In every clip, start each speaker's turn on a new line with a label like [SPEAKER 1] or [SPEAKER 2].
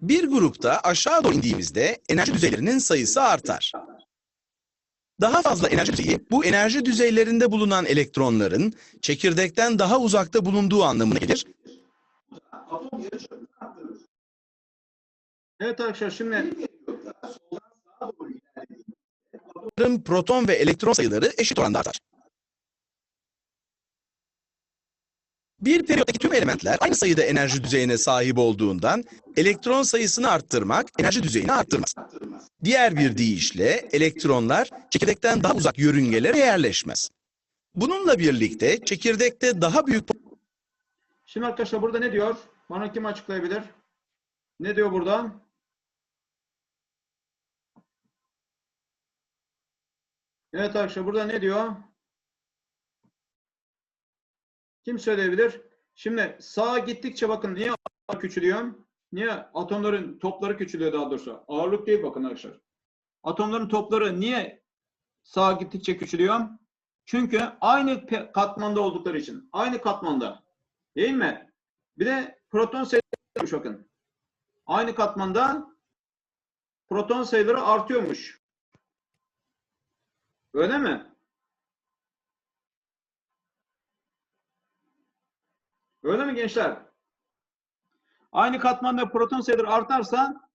[SPEAKER 1] Bir grupta aşağı doğru indiğimizde enerji düzeylerinin sayısı artar. Daha fazla enerji düzeyi bu enerji düzeylerinde bulunan elektronların çekirdekten daha uzakta bulunduğu anlamına gelir.
[SPEAKER 2] Evet arkadaşlar şimdi
[SPEAKER 1] proton ve elektron sayıları eşit oranda artar. Bir periyottaki tüm elementler aynı sayıda enerji düzeyine sahip olduğundan elektron sayısını arttırmak enerji düzeyini arttırmaz. Diğer bir deyişle elektronlar çekirdekten daha uzak yörüngelere yerleşmez. Bununla birlikte çekirdekte daha büyük
[SPEAKER 2] şimdi arkadaşlar burada ne diyor? Bana kim açıklayabilir? Ne diyor burada? Evet arkadaşlar burada ne diyor? Kim söyleyebilir? Şimdi sağa gittikçe bakın niye küçülüyor? Niye atomların topları küçülüyor daha doğrusu? Ağırlık değil bakın arkadaşlar. Atomların topları niye sağa gittikçe küçülüyor? Çünkü aynı katmanda oldukları için. Aynı katmanda. Değil mi? Bir de proton sayıları bakın. Aynı katmanda proton sayıları artıyormuş. Öyle mi? Öyle mi gençler? Aynı katmanda proton sayıları artarsa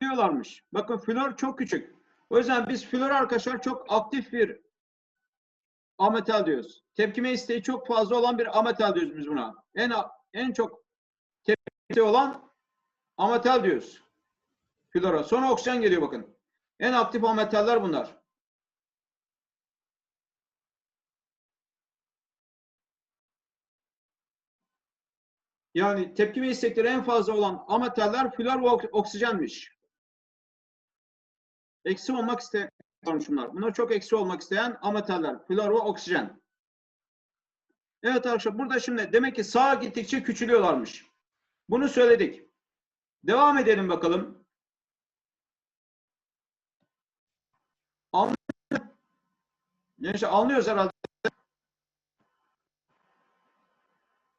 [SPEAKER 2] diyorlarmış. Bakın flor çok küçük. O yüzden biz flor arkadaşlar çok aktif bir ametal diyoruz. Tepkime isteği çok fazla olan bir ametal diyoruz biz buna. En en çok tepkime isteği olan ametal diyoruz. Flora. Sonra oksijen geliyor bakın. En aktif ametaller bunlar. Yani tepkime istekleri en fazla olan ametaller flor ve ok- oksijenmiş. Eksi olmak isteyen şunlar. Bunlar çok eksi olmak isteyen ametaller. Flor ve oksijen. Evet arkadaşlar burada şimdi demek ki sağa gittikçe küçülüyorlarmış. Bunu söyledik. Devam edelim bakalım. Anlıyor. Gençler anlıyoruz herhalde.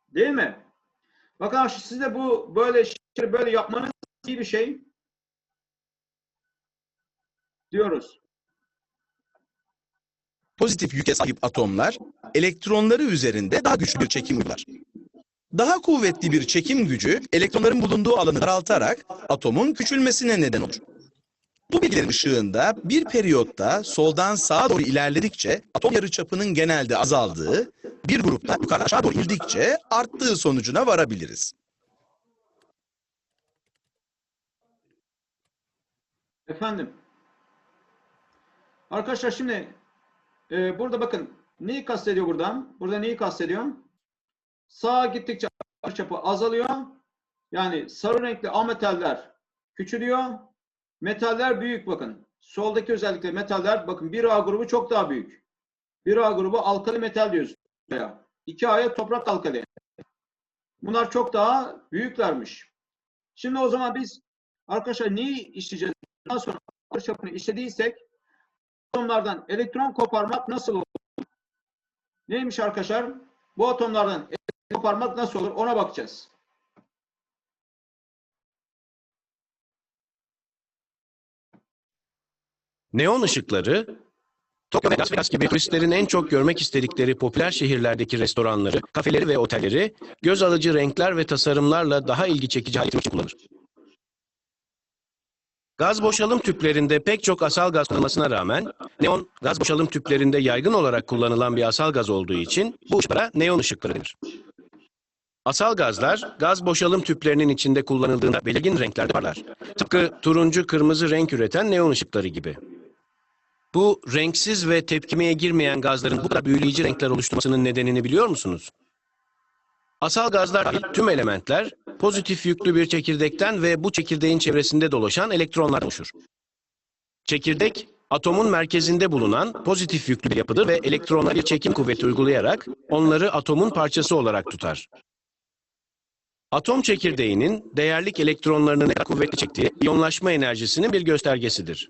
[SPEAKER 2] Değil mi? Bakın arkadaşlar siz de bu böyle şeyleri böyle yapmanız iyi bir şey diyoruz.
[SPEAKER 1] pozitif yüke sahip atomlar elektronları üzerinde daha güçlü bir çekim uygular. Daha kuvvetli bir çekim gücü elektronların bulunduğu alanı daraltarak atomun küçülmesine neden olur. Bu bilgilerin ışığında bir periyotta soldan sağa doğru ilerledikçe atom yarıçapının genelde azaldığı, bir grupta yukarı aşağı doğru indikçe arttığı sonucuna varabiliriz.
[SPEAKER 2] Efendim. Arkadaşlar şimdi e, burada bakın neyi kastediyor buradan? Burada neyi kastediyor? Sağa gittikçe çapı azalıyor. Yani sarı renkli ametaller küçülüyor. Metaller büyük bakın. Soldaki özellikle metaller bakın 1A grubu çok daha büyük. 1A grubu alkali metal diyoruz. Veya 2A'ya toprak alkali. Bunlar çok daha büyüklermiş. Şimdi o zaman biz arkadaşlar neyi işleyeceğiz? Daha sonra çapını işlediysek atomlardan elektron koparmak nasıl olur? Neymiş arkadaşlar? Bu atomlardan elektron koparmak nasıl olur? Ona bakacağız.
[SPEAKER 3] Neon ışıkları, Tokyo ve Las Vegas gibi turistlerin en çok görmek istedikleri popüler şehirlerdeki restoranları, kafeleri ve otelleri göz alıcı renkler ve tasarımlarla daha ilgi çekici hale için kullanır. Gaz boşalım tüplerinde pek çok asal gaz kullanılmasına rağmen, neon gaz boşalım tüplerinde yaygın olarak kullanılan bir asal gaz olduğu için bu ışıklara neon ışıkları denir. Asal gazlar, gaz boşalım tüplerinin içinde kullanıldığında belirgin renklerde parlar. Tıpkı turuncu kırmızı renk üreten neon ışıkları gibi. Bu renksiz ve tepkimeye girmeyen gazların bu kadar büyüleyici renkler oluşturmasının nedenini biliyor musunuz? Asal gazlar tüm elementler pozitif yüklü bir çekirdekten ve bu çekirdeğin çevresinde dolaşan elektronlar oluşur. Çekirdek, atomun merkezinde bulunan pozitif yüklü bir yapıdır ve elektronlara bir çekim kuvveti uygulayarak onları atomun parçası olarak tutar. Atom çekirdeğinin değerlik elektronlarını ne kadar kuvvetli çektiği iyonlaşma enerjisinin bir göstergesidir.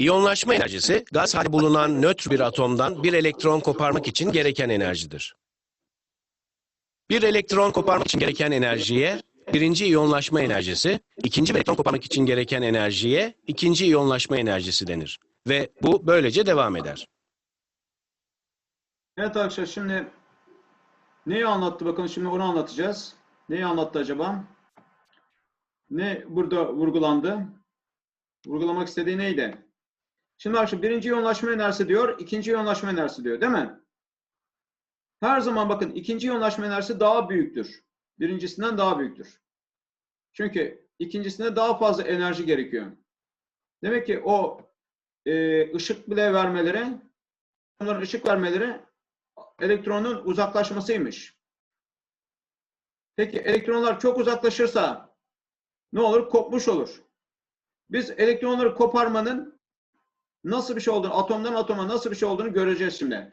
[SPEAKER 3] İyonlaşma enerjisi, gaz hali bulunan nötr bir atomdan bir elektron koparmak için gereken enerjidir. Bir elektron koparmak için gereken enerjiye birinci iyonlaşma enerjisi, ikinci elektron koparmak için gereken enerjiye ikinci iyonlaşma enerjisi denir. Ve bu böylece devam eder.
[SPEAKER 2] Evet arkadaşlar şimdi neyi anlattı bakalım şimdi onu anlatacağız. Neyi anlattı acaba? Ne burada vurgulandı? Vurgulamak istediği neydi? Şimdi arkadaşlar birinci iyonlaşma enerjisi diyor, ikinci iyonlaşma enerjisi diyor değil mi? Her zaman bakın ikinci iyonlaşma enerjisi daha büyüktür. Birincisinden daha büyüktür. Çünkü ikincisinde daha fazla enerji gerekiyor. Demek ki o e, ışık bile vermeleri, onların ışık vermeleri elektronun uzaklaşmasıymış. Peki elektronlar çok uzaklaşırsa ne olur? Kopmuş olur. Biz elektronları koparmanın nasıl bir şey olduğunu, atomdan atoma nasıl bir şey olduğunu göreceğiz şimdi.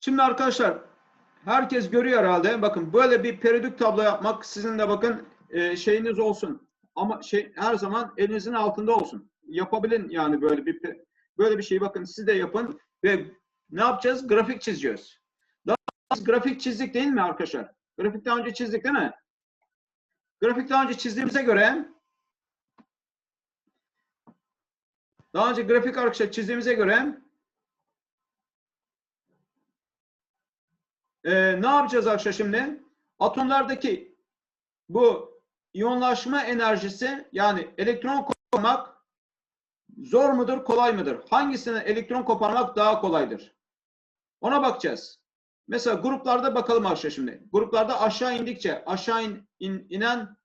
[SPEAKER 2] Şimdi arkadaşlar herkes görüyor herhalde. Bakın böyle bir periyodik tablo yapmak sizin de bakın e, şeyiniz olsun. Ama şey her zaman elinizin altında olsun. Yapabilin yani böyle bir böyle bir şeyi bakın siz de yapın ve ne yapacağız? Grafik çizeceğiz. Grafik çizdik değil mi arkadaşlar? Grafik daha önce çizdik değil mi? Grafik daha önce çizdiğimize göre daha önce grafik arkadaşlar çizdiğimize göre Ee, ne yapacağız arkadaşlar şimdi? Atomlardaki bu iyonlaşma enerjisi yani elektron koparmak zor mudur, kolay mıdır? Hangisine elektron koparmak daha kolaydır? Ona bakacağız. Mesela gruplarda bakalım aşağı şimdi. Gruplarda aşağı indikçe aşağı in- in- inen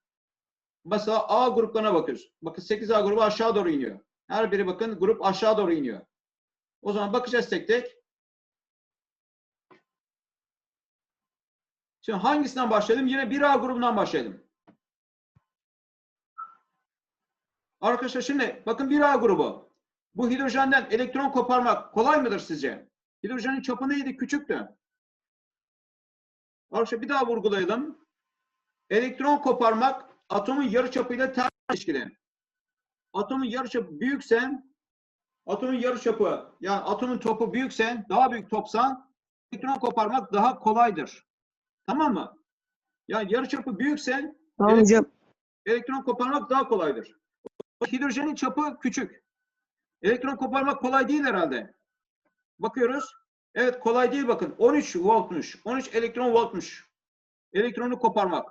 [SPEAKER 2] mesela A gruplarına bakıyoruz. Bakın 8A grubu aşağı doğru iniyor. Her biri bakın grup aşağı doğru iniyor. O zaman bakacağız tek tek. Şimdi hangisinden başlayalım? Yine 1A grubundan başlayalım. Arkadaşlar şimdi bakın 1A grubu. Bu hidrojenden elektron koparmak kolay mıdır sizce? Hidrojenin çapı neydi? Küçüktü. Arkadaşlar bir daha vurgulayalım. Elektron koparmak atomun yarıçapıyla ters ilişkili. Atomun yarıçapı büyükse atomun yarıçapı yani atomun topu büyükse daha büyük topsa elektron koparmak daha kolaydır. Tamam mı? Yani yarıçapı büyükse
[SPEAKER 4] Tamam hocam.
[SPEAKER 2] elektron koparmak daha kolaydır. Hidrojenin çapı küçük. Elektron koparmak kolay değil herhalde. Bakıyoruz. Evet kolay değil bakın. 13 voltmuş. 13 elektron voltmuş. Elektronu koparmak.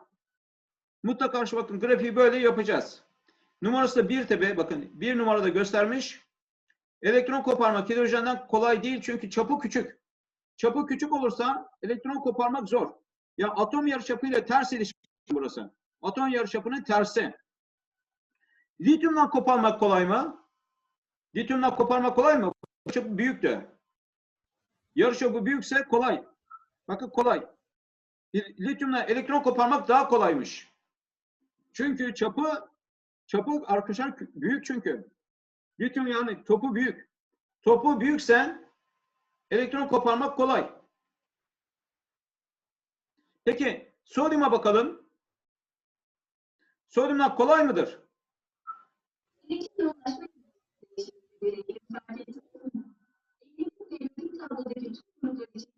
[SPEAKER 2] Mutlaka şu bakın grafiği böyle yapacağız. Numarası da bir tepe. Bakın bir numarada göstermiş. Elektron koparmak hidrojenden kolay değil çünkü çapı küçük. Çapı küçük olursa elektron koparmak zor. Ya atom yarıçapıyla ters ilişki burası. Atom yarıçapının tersi. Lityumdan koparmak kolay mı? Lityumdan koparmak kolay mı? Yarıçapı büyük de. Yarıçapı büyükse kolay. Bakın kolay. Lityumdan elektron koparmak daha kolaymış. Çünkü çapı çapı arkadaşlar büyük çünkü. Lityum yani topu büyük. Topu büyükse elektron koparmak kolay. Peki sodyuma bakalım. Sodyumdan kolay mıdır?
[SPEAKER 5] Tablodaki tüm gruplar için.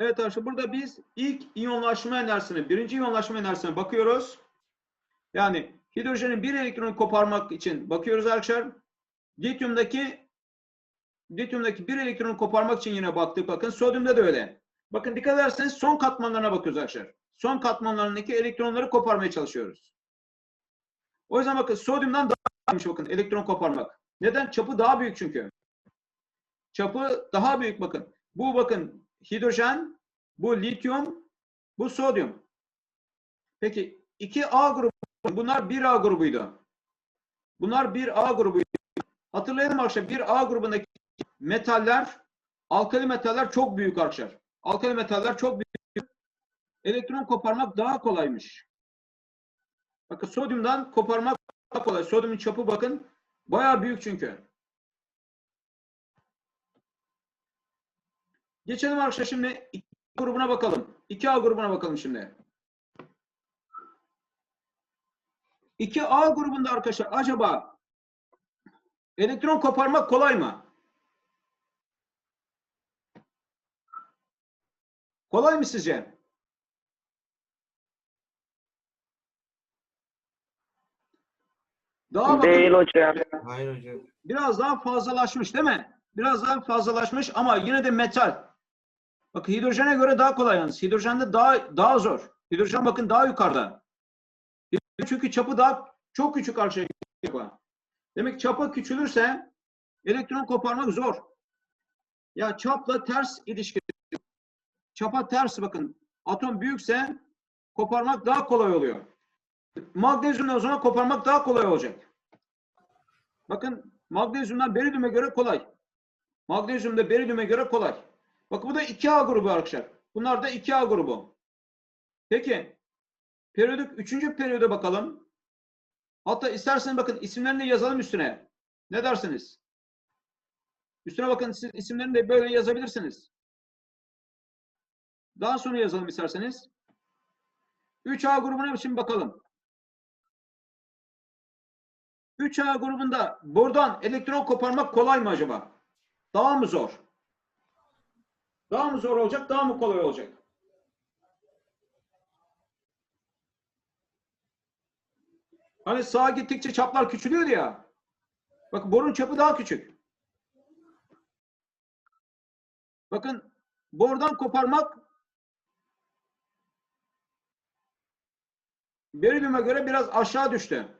[SPEAKER 2] Evet arkadaşlar burada biz ilk iyonlaşma enerjisine, birinci iyonlaşma enerjisine bakıyoruz. Yani hidrojenin bir elektronu koparmak için bakıyoruz arkadaşlar. Lityumdaki lityumdaki bir elektronu koparmak için yine baktık. Bakın sodyumda da öyle. Bakın dikkat ederseniz son katmanlarına bakıyoruz arkadaşlar. Son katmanlarındaki elektronları koparmaya çalışıyoruz. O yüzden bakın sodyumdan daha büyükmüş bakın elektron koparmak. Neden? Çapı daha büyük çünkü. Çapı daha büyük bakın. Bu bakın hidrojen, bu lityum, bu sodyum. Peki 2A grubu, bunlar 1A grubuydu. Bunlar 1A grubuydu. Hatırlayalım arkadaşlar 1A grubundaki metaller, alkali metaller çok büyük arkadaşlar. Alkali metaller çok büyük. Elektron koparmak daha kolaymış. Bakın sodyumdan koparmak kolay. Sodyumun çapı bakın bayağı büyük çünkü. Geçelim arkadaşlar şimdi 2 grubuna bakalım. 2A grubuna bakalım şimdi. 2A grubunda arkadaşlar acaba elektron koparmak kolay mı? Kolay mı sizce? Daha bakın,
[SPEAKER 4] Değil hocam.
[SPEAKER 6] Hayır hocam.
[SPEAKER 2] biraz daha fazlalaşmış değil mi? Biraz daha fazlalaşmış ama yine de metal. Bak hidrojene göre daha kolay yalnız. Hidrojende daha daha zor. Hidrojen bakın daha yukarıda. Çünkü çapı daha çok küçük çapı. Demek ki çapa küçülürse elektron koparmak zor. Ya çapla ters ilişki. Çapa ters bakın. Atom büyükse koparmak daha kolay oluyor. Magnezyumda o zaman koparmak daha kolay olacak. Bakın magnezyumdan berilyuma göre kolay. Magnezyumda berilyuma göre kolay. Bakın bu da 2A grubu arkadaşlar. Bunlar da 2A grubu. Peki periyodik 3. periyoda bakalım. Hatta isterseniz bakın isimlerini yazalım üstüne. Ne dersiniz? Üstüne bakın siz isimlerini de böyle yazabilirsiniz. Daha sonra yazalım isterseniz. 3A grubuna şimdi bakalım. 3A grubunda buradan elektron koparmak kolay mı acaba? Daha mı zor? Daha mı zor olacak, daha mı kolay olacak? Hani sağa gittikçe çaplar küçülüyor ya. Bakın borun çapı daha küçük. Bakın bordan koparmak berilyuma göre biraz aşağı düştü.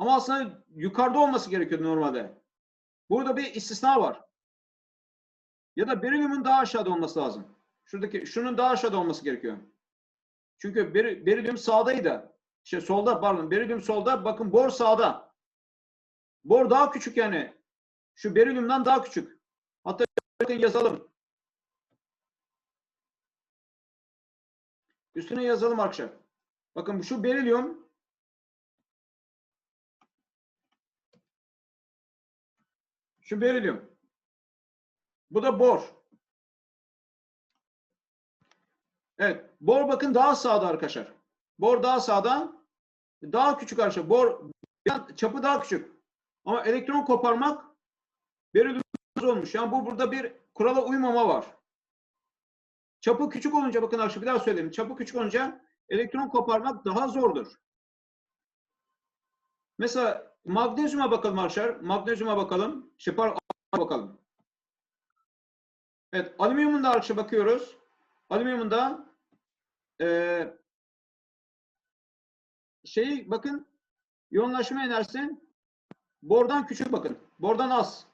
[SPEAKER 2] Ama aslında yukarıda olması gerekiyordu normalde. Burada bir istisna var. Ya da berilyumun daha aşağıda olması lazım. Şuradaki şunun daha aşağıda olması gerekiyor. Çünkü beri, berilyum sağdaydı. Şey solda pardon. Berilyum solda. Bakın bor sağda. Bor daha küçük yani. Şu berilyumdan daha küçük. Hatta bakın yazalım. Üstüne yazalım arkadaşlar. Bakın şu berilyum Şu berilyum. Bu da bor. Evet. Bor bakın daha sağda arkadaşlar. Bor daha sağda. Daha küçük arkadaşlar. Bor çapı daha küçük. Ama elektron koparmak berilyum olmuş. Yani bu burada bir kurala uymama var. Çapı küçük olunca bakın arkadaşlar bir daha söyleyeyim. Çapı küçük olunca elektron koparmak daha zordur. Mesela magnezyuma bakalım arkadaşlar. Magnezyuma bakalım. Şey, bakalım. Evet, alüminyumun da arkadaşlar bakıyoruz. Alüminyumun da eee şeyi bakın yoğunlaşma enerjisi bordan küçük bakın. Bordan az.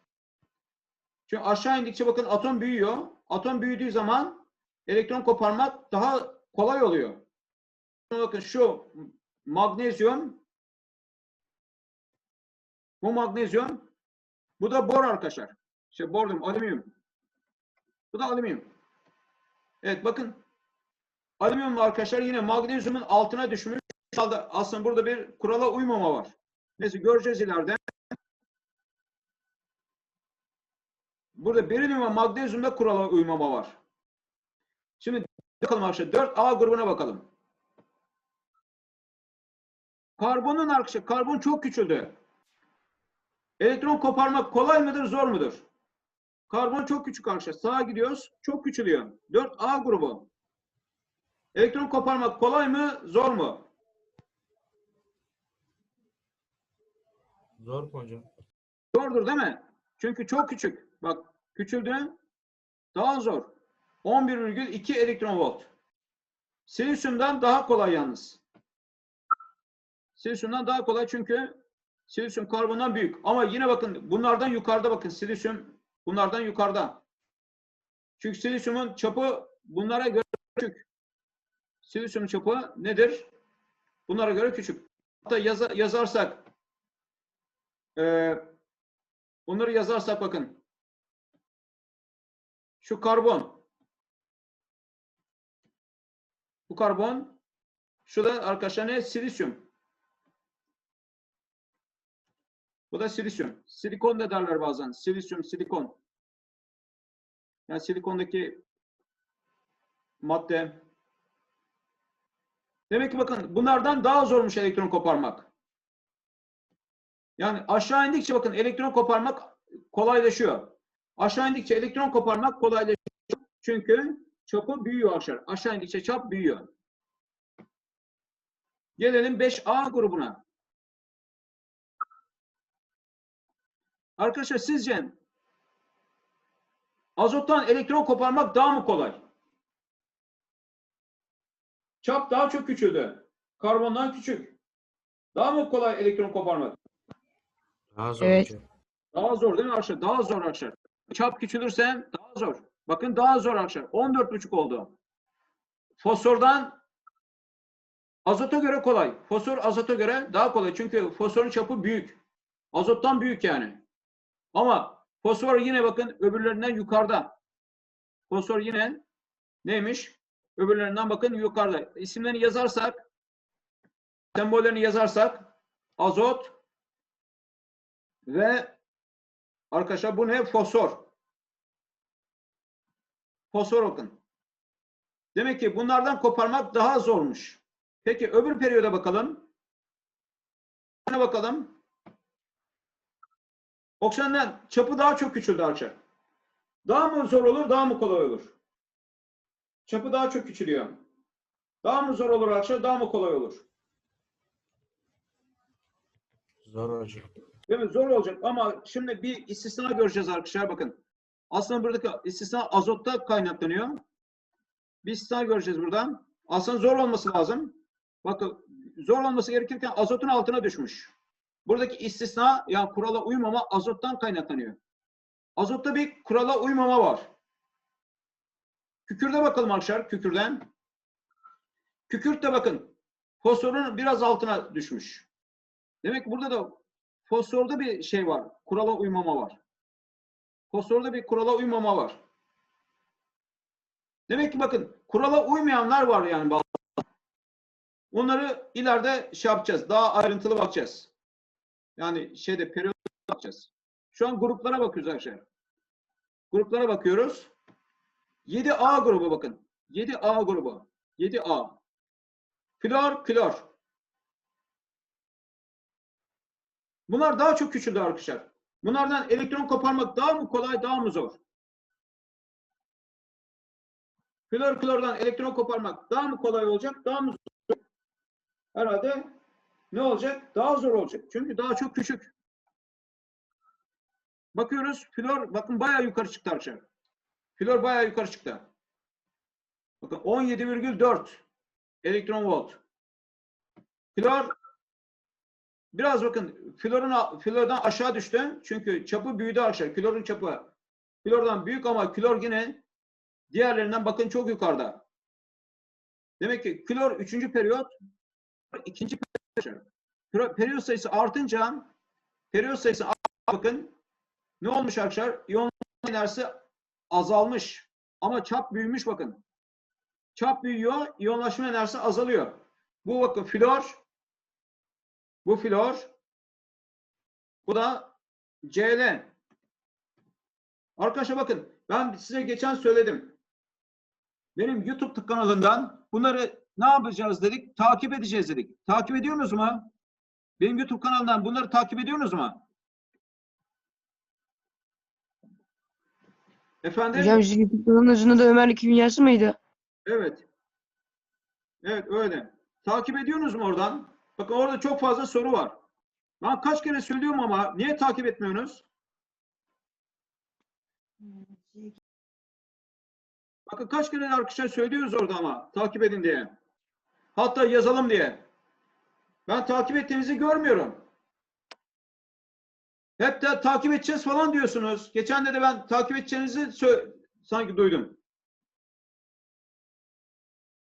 [SPEAKER 2] Çünkü aşağı indikçe bakın atom büyüyor. Atom büyüdüğü zaman elektron koparmak daha kolay oluyor. Bakın şu magnezyum bu magnezyum bu da bor arkadaşlar. İşte bor diyorum, alüminyum. Bu da alüminyum. Evet bakın alüminyum arkadaşlar yine magnezyumun altına düşmüş. Aslında burada bir kurala uymama var. Neyse göreceğiz ileride. Burada berilyum ve magnezyumda kurala uymama var. Şimdi bakalım arkadaşlar 4A grubuna bakalım. Karbonun arkadaşlar karbon çok küçüldü. Elektron koparmak kolay mıdır, zor mudur? Karbon çok küçük arkadaşlar. Sağa gidiyoruz. Çok küçülüyor. 4A grubu. Elektron koparmak kolay mı, zor mu?
[SPEAKER 6] Zor hocam?
[SPEAKER 2] Zordur değil mi? Çünkü çok küçük. Bak küçüldü. Daha zor. 11,2 elektron volt. Silisyumdan daha kolay yalnız. Silisyumdan daha kolay çünkü silisyum karbondan büyük. Ama yine bakın bunlardan yukarıda bakın silisyum bunlardan yukarıda. Çünkü silisyumun çapı bunlara göre küçük. Silisyumun çapı nedir? Bunlara göre küçük. Hatta yaza- yazarsak eee Bunları yazarsak bakın. Şu karbon. Bu karbon. Şu da arkadaşlar ne? Silisyum. Bu da silisyum. Silikon da derler bazen. Silisyum, silikon. Yani silikondaki madde Demek ki bakın bunlardan daha zormuş elektron koparmak. Yani aşağı indikçe bakın elektron koparmak kolaylaşıyor. Aşağı indikçe elektron koparmak kolaylaşıyor. Çünkü çapı büyüyor aşağı. Aşağı indikçe çap büyüyor. Gelelim 5A grubuna. Arkadaşlar sizce azottan elektron koparmak daha mı kolay? Çap daha çok küçüldü. Karbondan küçük. Daha mı kolay elektron koparmak?
[SPEAKER 4] Daha zor
[SPEAKER 7] Evet.
[SPEAKER 4] hocam.
[SPEAKER 2] Daha zor değil mi arkadaşlar? Daha zor arkadaşlar. Çap küçülürse daha zor. Bakın daha zor arkadaşlar. 14,5 oldu. Fosfordan azota göre kolay. Fosfor azota göre daha kolay. Çünkü fosforun çapı büyük. Azottan büyük yani. Ama fosfor yine bakın öbürlerinden yukarıda. Fosfor yine neymiş? Öbürlerinden bakın yukarıda. İsimlerini yazarsak sembollerini yazarsak azot ve arkadaşlar bu ne? Fosfor. Fosfor bakın. Demek ki bunlardan koparmak daha zormuş. Peki öbür periyoda bakalım. Ne bakalım? Oksijenden çapı daha çok küçüldü arkadaşlar. Daha mı zor olur, daha mı kolay olur? Çapı daha çok küçülüyor. Daha mı zor olur arkadaşlar, daha mı kolay olur?
[SPEAKER 4] Zor hocam.
[SPEAKER 2] Değil mi? Zor olacak ama şimdi bir istisna göreceğiz arkadaşlar bakın. Aslında buradaki istisna azotta kaynaklanıyor. Bir istisna göreceğiz buradan. Aslında zor olması lazım. Bakın zor olması gerekirken azotun altına düşmüş. Buradaki istisna yani kurala uymama azottan kaynaklanıyor. Azotta bir kurala uymama var. Kükürde bakalım arkadaşlar kükürden. Kükürtte bakın fosforun biraz altına düşmüş. Demek ki burada da fosforda bir şey var. Kurala uymama var. Fosforda bir kurala uymama var. Demek ki bakın kurala uymayanlar var yani. Onları ileride şey yapacağız. Daha ayrıntılı bakacağız. Yani şeyde periyot bakacağız. Şu an gruplara bakıyoruz arkadaşlar. Gruplara bakıyoruz. 7A grubu bakın. 7A grubu. 7A. Klor, klor. Bunlar daha çok küçüldü arkadaşlar. Bunlardan elektron koparmak daha mı kolay, daha mı zor? Klor klordan elektron koparmak daha mı kolay olacak, daha mı zor? Herhalde ne olacak? Daha zor olacak. Çünkü daha çok küçük. Bakıyoruz flor bakın bayağı yukarı çıktı arkadaşlar. Flor bayağı yukarı çıktı. Bakın 17,4 elektron volt. Flor Biraz bakın florun flordan aşağı düştü. Çünkü çapı büyüdü arkadaşlar. Klorun çapı flordan büyük ama klor yine diğerlerinden bakın çok yukarıda. Demek ki klor üçüncü periyot ikinci periyot. Sayısı artınca periyot sayısı art- bakın ne olmuş arkadaşlar? İyon enerjisi azalmış. Ama çap büyümüş bakın. Çap büyüyor, iyonlaşma enerjisi azalıyor. Bu bakın flor bu flor. Bu da Cl. Arkadaşlar bakın ben size geçen söyledim. Benim YouTube kanalından bunları ne yapacağız dedik? Takip edeceğiz dedik. Takip ediyorsunuz mu? Benim YouTube kanalından bunları takip ediyorsunuz mu? Efendim?
[SPEAKER 7] Hocam sizin YouTube kanalınızın adı Ömerlik Dünyası mıydı?
[SPEAKER 2] Evet. Evet öyle. Takip ediyorsunuz mu oradan? Bakın orada çok fazla soru var. Ben kaç kere söylüyorum ama niye takip etmiyorsunuz? Bakın kaç kere arkadaşlar söylüyoruz orada ama takip edin diye. Hatta yazalım diye. Ben takip ettiğinizi görmüyorum. Hep de takip edeceğiz falan diyorsunuz. Geçen de de ben takip edeceğinizi sanki duydum.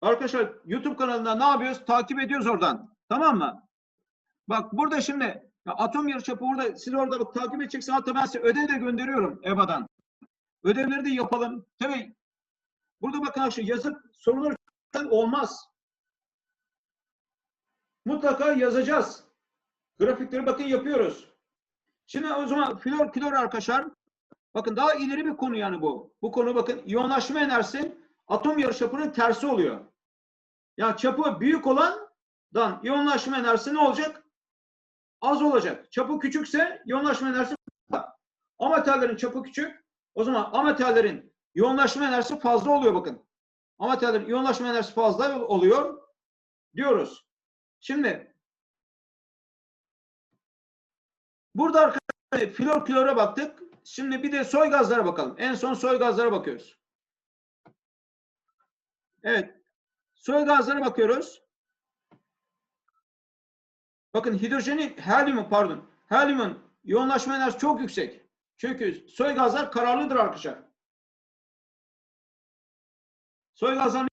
[SPEAKER 2] Arkadaşlar YouTube kanalında ne yapıyoruz? Takip ediyoruz oradan. Tamam mı? Bak burada şimdi atom yarıçapı burada siz orada bak, takip edeceksin. Hatta ben size ödev de gönderiyorum EBA'dan. Ödevleri de yapalım. Tabii burada bakın arkadaşlar yazıp sorular olmaz. Mutlaka yazacağız. Grafikleri bakın yapıyoruz. Şimdi o zaman flor klor arkadaşlar bakın daha ileri bir konu yani bu. Bu konu bakın iyonlaşma enerjisi atom yarıçapının tersi oluyor. Yani çapı büyük olandan iyonlaşma enerjisi ne olacak? Az olacak. Çapı küçükse iyonlaşma enerjisi fazla. Ametallerin çapı küçük. O zaman ametallerin iyonlaşma enerjisi fazla oluyor bakın. Ametallerin iyonlaşma enerjisi fazla oluyor diyoruz. Şimdi burada arkadaşlar flor klora baktık. Şimdi bir de soy gazlara bakalım. En son soy gazlara bakıyoruz. Evet. Soy gazlara bakıyoruz. Bakın hidrojenin, helyumun pardon. Helyumun yoğunlaşma enerjisi çok yüksek. Çünkü soy gazlar kararlıdır arkadaşlar. Soy gazlar?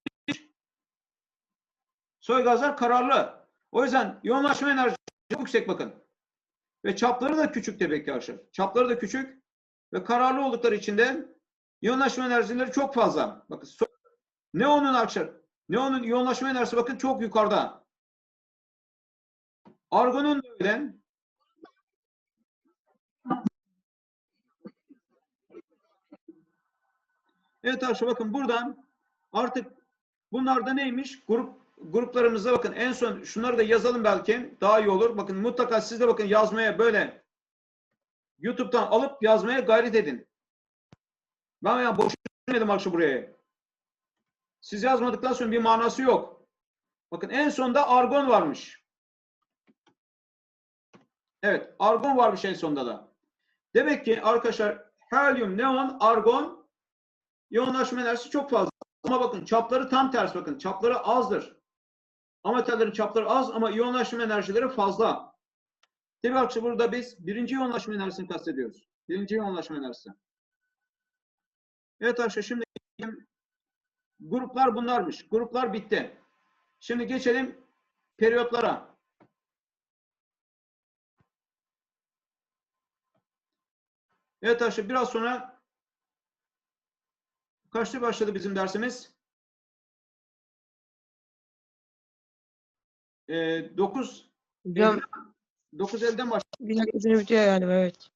[SPEAKER 2] Soy gazlar kararlı. O yüzden yoğunlaşma enerjisi çok yüksek bakın. Ve çapları da küçük demek ki arkadaşlar. Çapları da küçük ve kararlı oldukları için de yoğunlaşma enerjileri çok fazla. Bakın so- neonun arkadaşlar. Neonun yoğunlaşma enerjisi bakın çok yukarıda. Argonun da öyle. Evet arkadaşlar bakın buradan artık bunlar da neymiş? Grup gruplarımıza bakın en son şunları da yazalım belki daha iyi olur. Bakın mutlaka siz de bakın yazmaya böyle YouTube'dan alıp yazmaya gayret edin. Ben ya boş demedim akşam buraya. Siz yazmadıktan sonra bir manası yok. Bakın en sonda argon varmış. Evet, argon varmış en sonda da. Demek ki arkadaşlar helyum, neon, argon yoğunlaşma enerjisi çok fazla. Ama bakın çapları tam ters bakın. Çapları azdır. Ametallerin çapları az ama yoğunlaşma enerjileri fazla. Tabii arkadaşlar burada biz birinci yoğunlaşma enerjisini kastediyoruz. Birinci yoğunlaşma enerjisi. Evet arkadaşlar şimdi gruplar bunlarmış. Gruplar bitti. Şimdi geçelim periyotlara. Evet arkadaşlar biraz sonra kaçta başladı bizim dersimiz? Ee, 9
[SPEAKER 7] Hocam
[SPEAKER 2] 9.50'den başladı.
[SPEAKER 7] bir dakika sonra bitiyor galiba evet.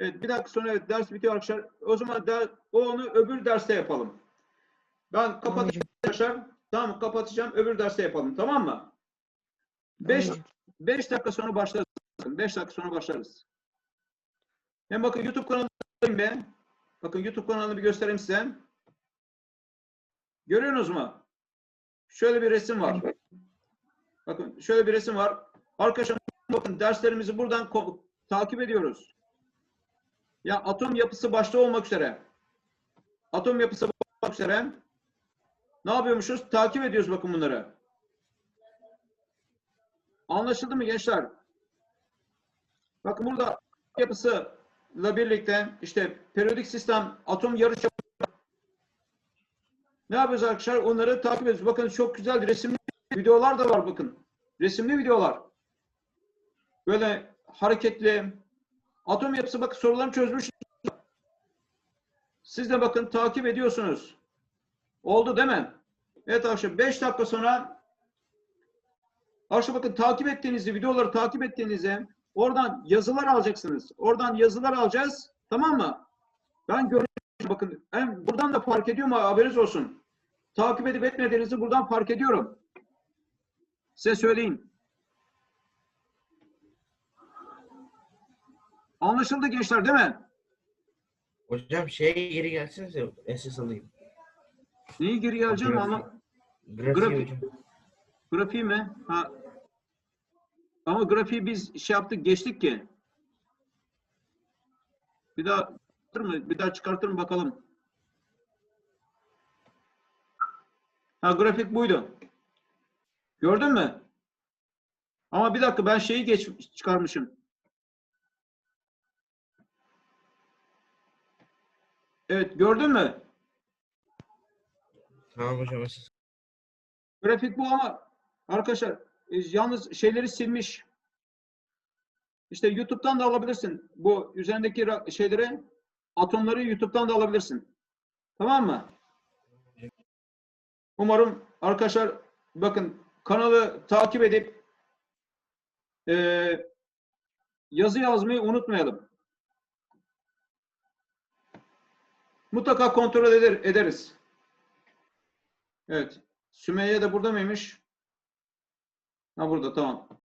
[SPEAKER 2] Evet, bir dakika sonra evet, ders bitiyor arkadaşlar. O zaman der, o onu öbür derste yapalım. Ben kapatacağım arkadaşlar. Tamam kapatacağım. Öbür derste yapalım. Tamam mı? 5
[SPEAKER 7] hocam.
[SPEAKER 2] 5 dakika sonra başlarız. 5 dakika sonra başlarız. Hem bakın YouTube kanalındayım ben. Bakın YouTube kanalını bir göstereyim size. Görüyorsunuz mu? Şöyle bir resim var. Bakın şöyle bir resim var. Arkadaşlar bakın derslerimizi buradan takip ediyoruz. Ya atom yapısı başta olmak üzere. Atom yapısı olmak üzere. Ne yapıyormuşuz? Takip ediyoruz bakın bunları. Anlaşıldı mı gençler? Bakın burada yapısıyla birlikte işte periyodik sistem, atom yarıçapı ne yapıyoruz arkadaşlar? Onları takip ediyoruz. Bakın çok güzel resimli videolar da var bakın. Resimli videolar. Böyle hareketli. Atom yapısı bakın sorularını çözmüş. Siz de bakın takip ediyorsunuz. Oldu değil mi? Evet arkadaşlar 5 dakika sonra arkadaşlar bakın takip ettiğinizde videoları takip ettiğinizde oradan yazılar alacaksınız. Oradan yazılar alacağız. Tamam mı? Ben görüyorum bakın. Hem buradan da fark ediyorum haberiniz olsun. Takip edip etmediğinizi buradan fark ediyorum. Size söyleyeyim. Anlaşıldı gençler değil mi?
[SPEAKER 4] Hocam şeye geri gelsenize SS alayım.
[SPEAKER 2] Neyi geri geleceğim
[SPEAKER 4] Grafiği.
[SPEAKER 2] ama
[SPEAKER 4] Grafiği
[SPEAKER 2] Grafik.
[SPEAKER 4] hocam.
[SPEAKER 2] grafiği mi? Ha. Ama grafiği biz şey yaptık geçtik ki. Bir daha mı? Bir daha çıkartır mı bakalım. Ha grafik buydu. Gördün mü? Ama bir dakika ben şeyi geç çıkarmışım. Evet gördün mü?
[SPEAKER 4] Tamam hocam.
[SPEAKER 2] Grafik bu ama arkadaşlar e, yalnız şeyleri silmiş. İşte YouTube'dan da alabilirsin. Bu üzerindeki şeyleri atomları YouTube'dan da alabilirsin. Tamam mı? Umarım arkadaşlar bakın kanalı takip edip e, yazı yazmayı unutmayalım. Mutlaka kontrol eder, ederiz. Evet. Sümeyye de burada mıymış? Ha burada tamam.